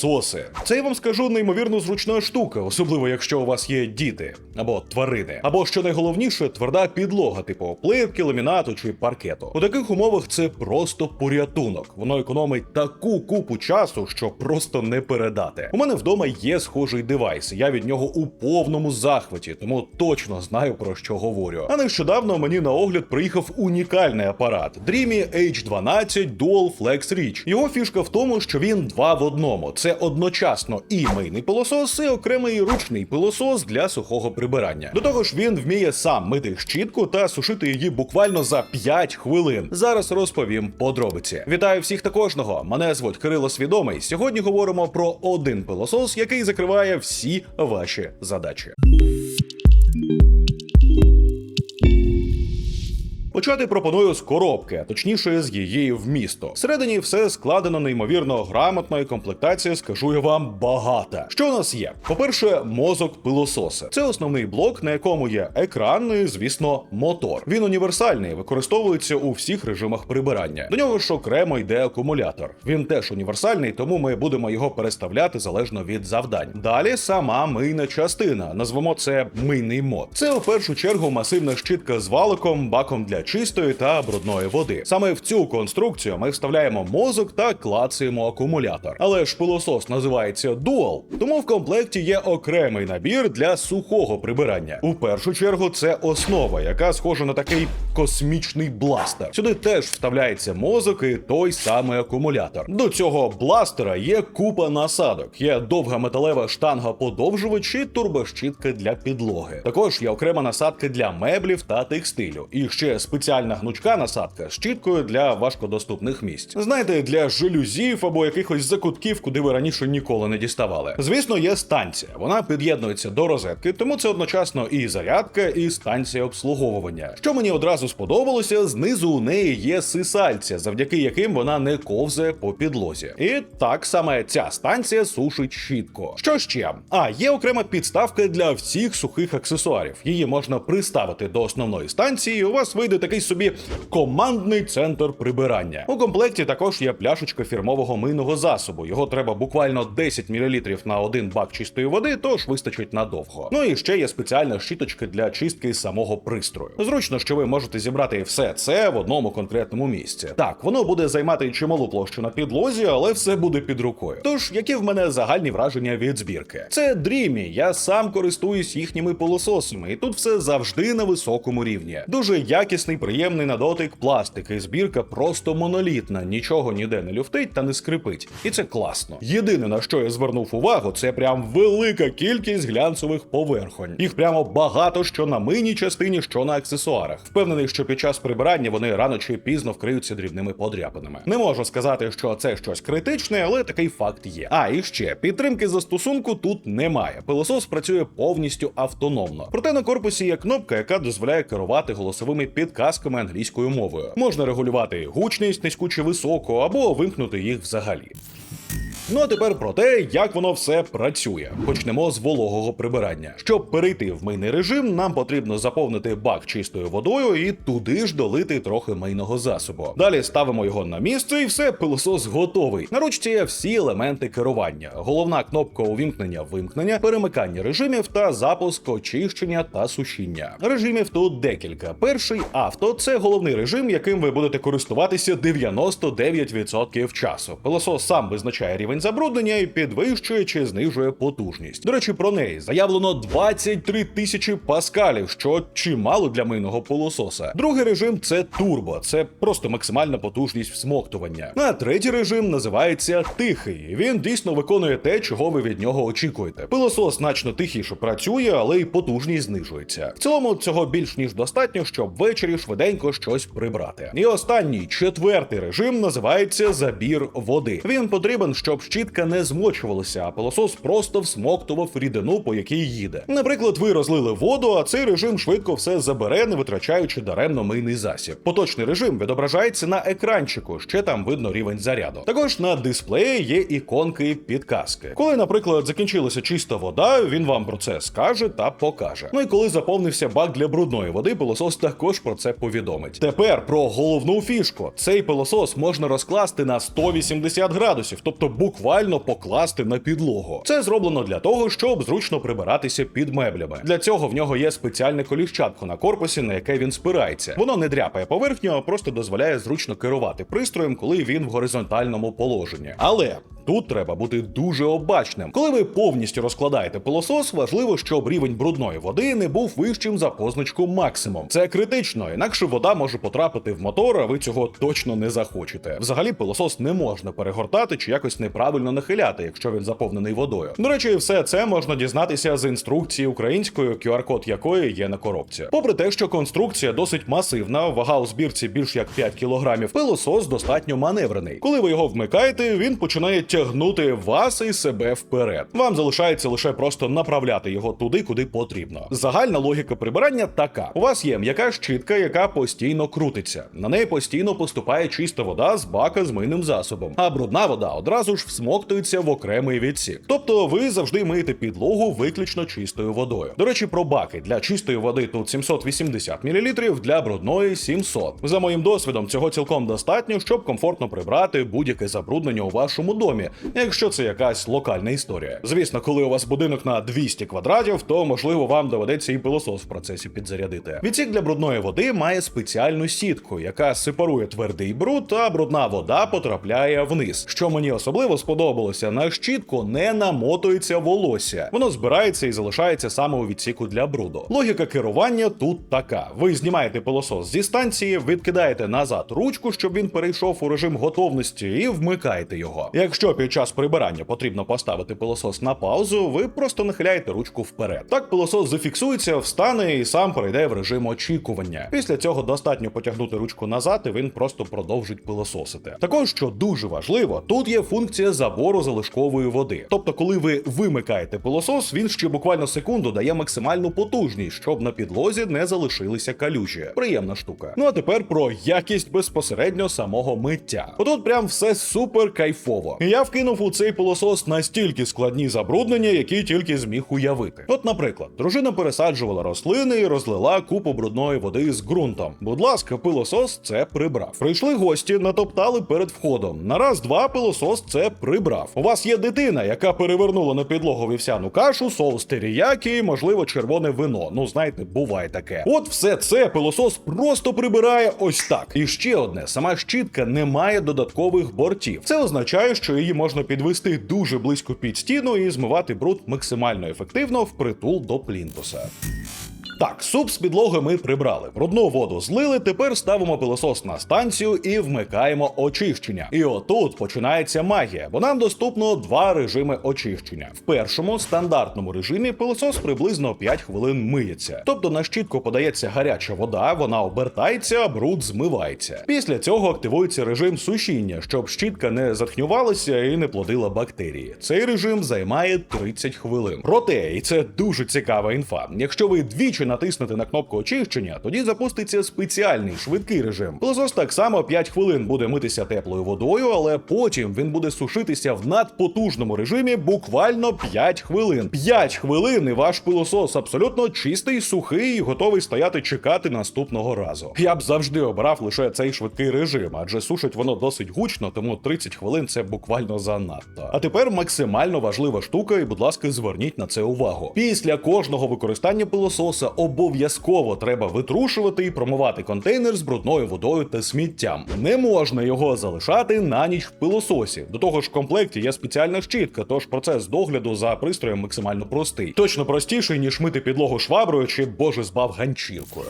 Пилососи. Це я вам скажу неймовірно зручна штука, особливо якщо у вас є діти або тварини, або що найголовніше, тверда підлога, типу плитки, ламінату чи паркету. У таких умовах це просто порятунок. Воно економить таку купу часу, що просто не передати. У мене вдома є схожий девайс. Я від нього у повному захваті, тому точно знаю про що говорю. А нещодавно мені на огляд приїхав унікальний апарат Dreamy H12 Dual Flex Reach. Його фішка в тому, що він два в одному. Це одночасно і мийний пилосос, і окремий ручний пилосос для сухого прибирання. До того ж, він вміє сам мити щітку та сушити її буквально за 5 хвилин. Зараз розповім подробиці. Вітаю всіх та кожного. Мене звуть Кирило Свідомий. Сьогодні говоримо про один пилосос, який закриває всі ваші задачі. Почати пропоную з коробки, точніше з її вмісту. Всередині все складено неймовірно грамотно і комплектація, скажу я вам, багата. Що у нас є? По-перше, мозок пилососа. Це основний блок, на якому є екран і, звісно, мотор. Він універсальний, використовується у всіх режимах прибирання. До нього ж окремо йде акумулятор. Він теж універсальний, тому ми будемо його переставляти залежно від завдань. Далі сама мийна частина. Назвемо це мийний мод. Це у першу чергу масивна щітка з валиком, баком для чистої та брудної води. Саме в цю конструкцію ми вставляємо мозок та клацаємо акумулятор. Але ж пилосос називається Dual, тому в комплекті є окремий набір для сухого прибирання. У першу чергу це основа, яка схожа на такий космічний бластер. Сюди теж вставляється мозок і той самий акумулятор. До цього бластера є купа насадок. Є довга металева штанга подовжувач і турбощітка для підлоги. Також є окрема насадка для меблів та текстилю. І ще спеціальна гнучка насадка з щіткою для важкодоступних місць. Знаєте, для жалюзів або якихось закутків, куди ви раніше ніколи не діставали. Звісно, є станція. Вона під'єднується до розетки, тому це одночасно і зарядка, і станція обслуговування. Що мені одразу сподобалося, знизу у неї є сисальця, завдяки яким вона не ковзає по підлозі. І так саме ця станція сушить щітку. Що ще? А є окрема підставка для всіх сухих аксесуарів. Її можна приставити до основної станції. і У вас вийде такий собі командний центр прибирання. У комплекті також є пляшечка фірмового мийного засобу. Його треба буквально 10 мл на один бак чистої води, тож вистачить надовго. Ну і ще є спеціальна щіточка для чистки самого пристрою. Зручно, що ви можете зібрати все це в одному конкретному місці. Так, воно буде займати чималу площу на підлозі, але все буде під рукою. Тож, які в мене загальні враження від збірки? Це Dreamy, я сам користуюсь їхніми пилососами, і тут все завжди на високому рівні. Дуже якісний, приємний на дотик пластик, і збірка просто монолітна, нічого ніде не люфтить та не скрипить. І це класно. Єдине на що я звернув увагу, це прям велика кількість глянцевих поверхонь. Їх прямо багато що на мийній частині, що на аксесуарах. Впевнений, що під час прибирання вони рано чи пізно вкриються дрібними подряпинами. Не можу сказати, що це щось критичне, але такий факт є. А і ще підтримки застосунку тут немає. Пилосос працює повністю автономно. Проте на корпусі є кнопка, яка дозволяє керувати голосовими підказками англійською мовою. Можна регулювати гучність низьку чи високу, або вимкнути їх взагалі. Ну а тепер про те, як воно все працює. Почнемо з вологого прибирання. Щоб перейти в мийний режим, нам потрібно заповнити бак чистою водою і туди ж долити трохи мийного засобу. Далі ставимо його на місце, і все, пилосос готовий. На ручці є всі елементи керування: головна кнопка увімкнення вимкнення, перемикання режимів та запуск очищення та сушіння. Режимів тут декілька. Перший авто це головний режим, яким ви будете користуватися 99% часу. Пилосос сам визначає рівень забруднення і підвищує чи знижує потужність. До речі, про неї заявлено 23 тисячі паскалів, що чимало для мийного пилососа. Другий режим це турбо, це просто максимальна потужність всмоктування. А третій режим називається тихий. Він дійсно виконує те, чого ви від нього очікуєте. Пилосос значно тихіше працює, але й потужність знижується. В цілому цього більш ніж достатньо, щоб ввечері швиденько щось прибрати. І останній четвертий режим називається забір води. Він потрібен, щоб щітка не змочувалася, а пилосос просто всмоктував рідину, по якій їде. Наприклад, ви розлили воду, а цей режим швидко все забере, не витрачаючи даремно мийний засіб. Поточний режим відображається на екранчику, ще там видно рівень заряду. Також на дисплеї є іконки підказки. Коли, наприклад, закінчилася чиста вода, він вам про це скаже та покаже. Ну і коли заповнився бак для брудної води, пилосос також про це повідомить. Тепер про головну фішку: цей пилосос можна розкласти на 180 градусів, тобто буквально буквально покласти на підлогу. Це зроблено для того, щоб зручно прибиратися під меблями. Для цього в нього є спеціальне коліщатко на корпусі, на яке він спирається. Воно не дряпає поверхню, а просто дозволяє зручно керувати пристроєм, коли він в горизонтальному положенні. Але Тут треба бути дуже обачним. Коли ви повністю розкладаєте пилосос, важливо, щоб рівень брудної води не був вищим за позначку максимум. Це критично, інакше вода може потрапити в мотор, а ви цього точно не захочете. Взагалі, пилосос не можна перегортати чи якось неправильно нахиляти, якщо він заповнений водою. До речі, все це можна дізнатися з інструкції українською, QR-код якої є на коробці. Попри те, що конструкція досить масивна, вага у збірці більш як 5 кілограмів, пилосос достатньо маневрений. Коли ви його вмикаєте, він починає тягнути вас і себе вперед. Вам залишається лише просто направляти його туди, куди потрібно. Загальна логіка прибирання така: у вас є м'яка щітка, яка постійно крутиться. На неї постійно поступає чиста вода з бака з мийним засобом, а брудна вода одразу ж всмоктується в окремий відсік. Тобто ви завжди миєте підлогу виключно чистою водою. До речі, про баки для чистої води тут 780 мл, для брудної 700. За моїм досвідом, цього цілком достатньо, щоб комфортно прибрати будь-яке забруднення у вашому домі, якщо це якась локальна історія. Звісно, коли у вас будинок на 200 квадратів, то можливо вам доведеться і пилосос в процесі підзарядити. Відсік для брудної води має спеціальну сітку, яка сепарує твердий бруд, а брудна вода потрапляє вниз. Що мені особливо сподобалося, на щітку не намотується волосся. Воно збирається і залишається саме у відсіку для бруду. Логіка керування тут така: ви знімаєте пилосос зі станції, відкидаєте назад ручку, щоб він перейшов у режим готовності, і вмикаєте його. Якщо під час прибирання потрібно поставити пилосос на паузу, ви просто нахиляєте ручку вперед. Так пилосос зафіксується, встане і сам перейде в режим очікування. Після цього достатньо потягнути ручку назад, і він просто продовжить пилососити. Також, що дуже важливо, тут є функція забору залишкової води. Тобто, коли ви вимикаєте пилосос, він ще буквально секунду дає максимальну потужність, щоб на підлозі не залишилися калюжі. Приємна штука. Ну а тепер про якість безпосередньо самого миття. Отут прям все супер кайфово. Я вкинув у цей пилосос настільки складні забруднення, які тільки зміг уявити. От, наприклад, дружина пересаджувала рослини і розлила купу брудної води з ґрунтом. Будь ласка, пилосос це прибрав. Прийшли гості, натоптали перед входом. На раз два пилосос це прибрав. У вас є дитина, яка перевернула на підлогу вівсяну кашу, соус теріякі, можливо, червоне вино. Ну знаєте, буває таке. От все це пилосос просто прибирає ось так. І ще одне: сама щітка не має додаткових бортів. Це означає, що її можна підвести дуже близько під стіну і змивати бруд максимально ефективно впритул до плінтуса. Так, суп з підлоги ми прибрали. Брудну воду злили. Тепер ставимо пилосос на станцію і вмикаємо очищення. І отут починається магія, бо нам доступно два режими очищення. В першому стандартному режимі пилосос приблизно 5 хвилин миється. Тобто на щітку подається гаряча вода, вона обертається, бруд змивається. Після цього активується режим сушіння, щоб щітка не затхнювалася і не плодила бактерії. Цей режим займає 30 хвилин. Проте, і це дуже цікава інфа. Якщо ви двічі натиснете на кнопку очищення, тоді запуститься спеціальний швидкий режим. Пилосос так само 5 хвилин буде митися теплою водою, але потім він буде сушитися в надпотужному режимі буквально 5 хвилин. 5 хвилин і ваш пилосос абсолютно чистий, сухий і готовий стояти чекати наступного разу. Я б завжди обрав лише цей швидкий режим, адже сушить воно досить гучно, тому 30 хвилин це буквально занадто. А тепер максимально важлива штука, і будь ласка, зверніть на це увагу. Після кожного використання пилососа обов'язково треба витрушувати і промивати контейнер з брудною водою та сміттям. Не можна його залишати на ніч в пилососі. До того ж, в комплекті є спеціальна щітка, тож процес догляду за пристроєм максимально простий. Точно простіший, ніж мити підлогу шваброю чи боже збав ганчіркою.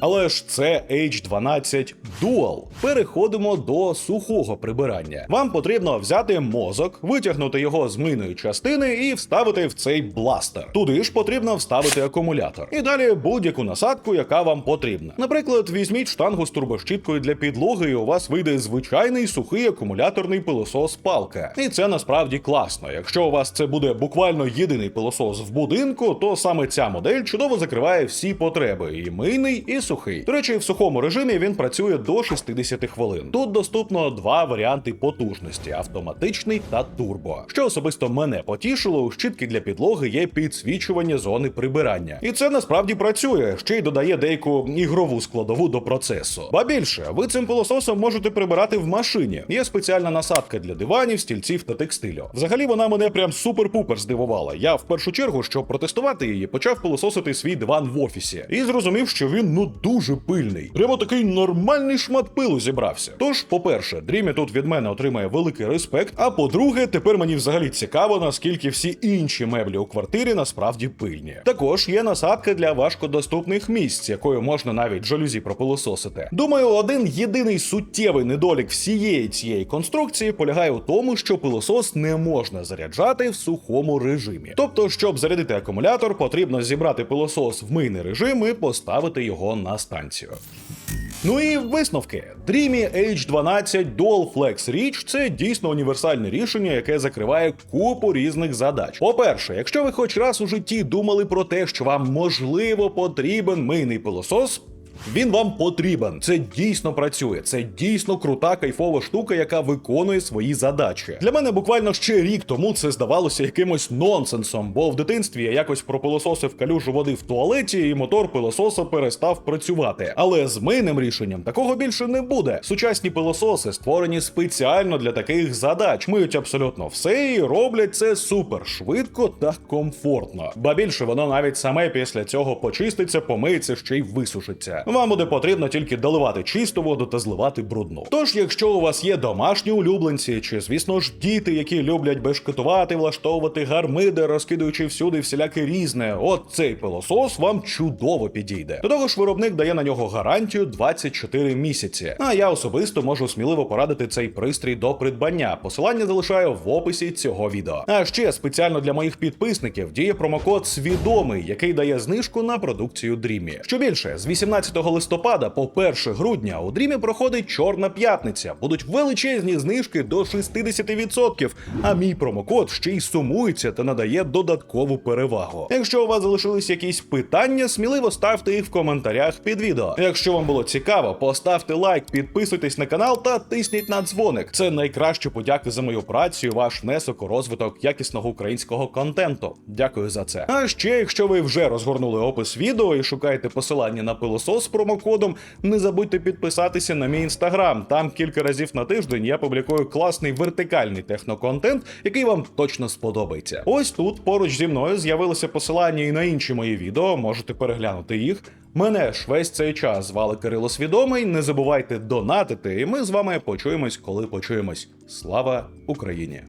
Але ж це H12 Dual. Переходимо до сухого прибирання. Вам потрібно взяти мозок, витягнути його з мийної частини і вставити в цей бластер. Туди ж потрібно вставити акумулятор. І далі будь-яку насадку, яка вам потрібна. Наприклад, візьміть штангу з турбощіткою для підлоги, і у вас вийде звичайний сухий акумуляторний пилосос палка. І це насправді класно. Якщо у вас це буде буквально єдиний пилосос в будинку, то саме ця модель чудово закриває всі потреби: і мийний, і сухий. До речі, в сухому режимі він працює до 60 хвилин. Тут доступно два варіанти потужності: автоматичний та турбо. Що особисто мене потішило, у щітки для підлоги є підсвічування зони прибирання, і це насправді працює. Ще й додає деяку ігрову складову до процесу. Ба більше, ви цим пилососом можете прибирати в машині. Є спеціальна насадка для диванів, стільців та текстилю. Взагалі вона мене прям супер-пупер здивувала. Я в першу чергу, щоб протестувати її, почав пилососити свій диван в офісі і зрозумів, що він ну дуже пильний. Прямо такий нормальний шмат пилу зібрався. Тож, по-перше, Дрімі тут від мене отримає великий респект. А по-друге, тепер мені взагалі цікаво, наскільки всі інші меблі у квартирі насправді пильні. Також є насадка для важкодоступних місць, якою можна навіть жалюзі пропилососити. Думаю, один єдиний суттєвий недолік всієї цієї конструкції полягає у тому, що пилосос не можна заряджати в сухому режимі. Тобто, щоб зарядити акумулятор, потрібно зібрати пилосос в мийний режим і поставити його на станцію. Ну і висновки. Dreamy H12 Dual Flex Reach – це дійсно універсальне рішення, яке закриває купу різних задач. По-перше, якщо ви хоч раз у житті думали про те, що вам можливо потрібен мийний пилосос. Він вам потрібен. Це дійсно працює. Це дійсно крута кайфова штука, яка виконує свої задачі. Для мене буквально ще рік тому це здавалося якимось нонсенсом, бо в дитинстві я якось пропилососив калюжу води в туалеті, і мотор пилососа перестав працювати. Але з мийним рішенням такого більше не буде. Сучасні пилососи створені спеціально для таких задач. Миють абсолютно все і роблять це супер швидко та комфортно. Ба більше воно навіть саме після цього почиститься, помиється ще й висушиться. Вам буде потрібно тільки доливати чисту воду та зливати брудну. Тож, якщо у вас є домашні улюбленці, чи звісно ж діти, які люблять бешкетувати, влаштовувати гармиди, розкидуючи всюди всіляке різне, от цей пилосос вам чудово підійде. До того ж, виробник дає на нього гарантію 24 місяці. А я особисто можу сміливо порадити цей пристрій до придбання. Посилання залишаю в описі цього відео. А ще спеціально для моїх підписників діє промокод свідомий, який дає знижку на продукцію Dreamy. Що більше, з 18 листопада по 1 грудня у Dreamy проходить Чорна п'ятниця. Будуть величезні знижки до 60%, а мій промокод ще й сумується та надає додаткову перевагу. Якщо у вас залишились якісь питання, сміливо ставте їх в коментарях під відео. Якщо вам було цікаво, поставте лайк, підписуйтесь на канал та тисніть на дзвоник. Це найкраще подяки за мою працю, ваш внесок у розвиток якісного українського контенту. Дякую за це. А ще, якщо ви вже розгорнули опис відео і шукаєте посилання на пилосос з промокодом, не забудьте підписатися на мій інстаграм. Там кілька разів на тиждень я публікую класний вертикальний техноконтент, який вам точно сподобається. Ось тут поруч зі мною з'явилося посилання і на інші мої відео. Можете переглянути їх. Мене ж весь цей час звали Кирило Свідомий. Не забувайте донатити, і ми з вами почуємось, коли почуємось. Слава Україні!